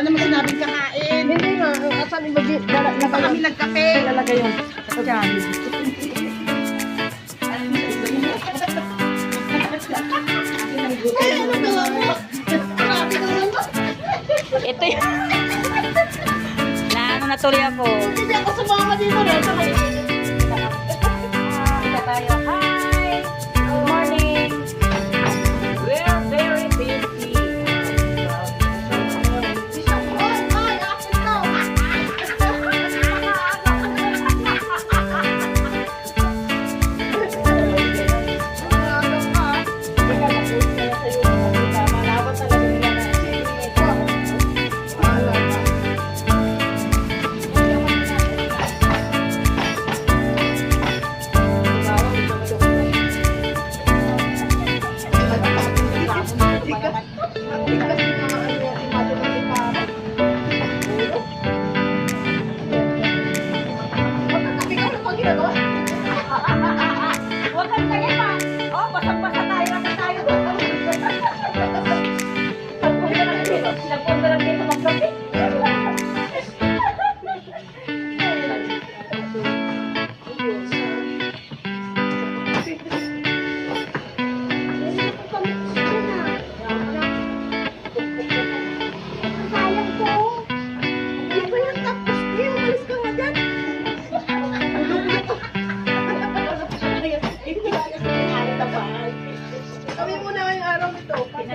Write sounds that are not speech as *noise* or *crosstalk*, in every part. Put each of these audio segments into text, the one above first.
Wala naman sinabing kakain. Hindi nga, asan dala, Hindi pa kami nagkape. Lalagay yung ano to. Ito yung... Naano na tuloy ako. Hindi ako sumama dito rin. Kita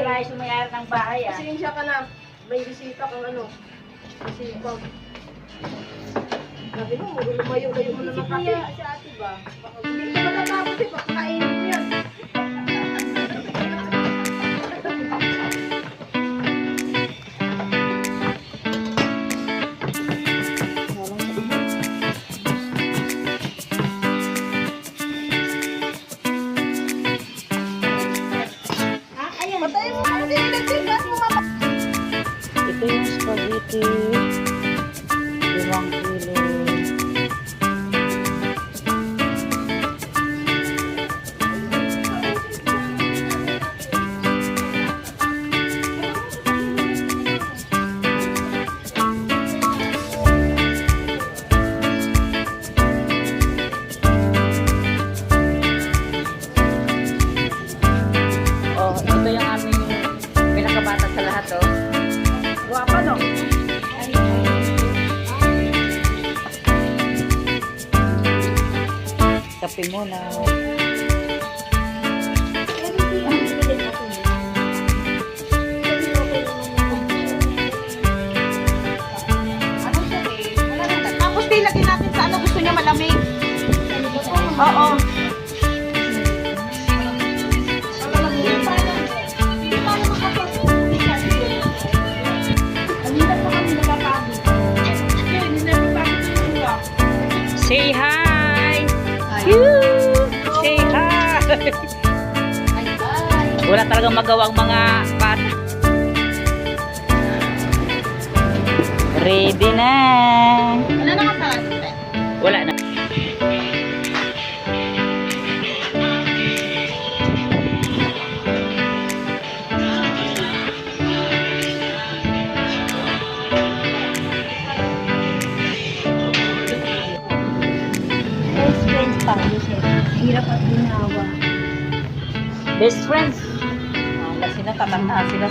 Pinalayas yung may-ari ng bahay ah. Pasensya ka na. May bisita kang ano. Kasi pag... Sabi mo, lumayo-layo mo na kape. si ate ba? Baka Hindi ka matatapos eh, pakakainin mo yan. Ito yung spaghetti. Kape muna. Tapos nilagyan natin sa ano gusto niya malamig. Oo. Yoo! Say hi! *laughs* Wala talagang magawang mga bata. Ready na! Ano na ka Wala na. Pa, Jose. Hirap at ginawa. Best friends. Ah, sila tatanda sila.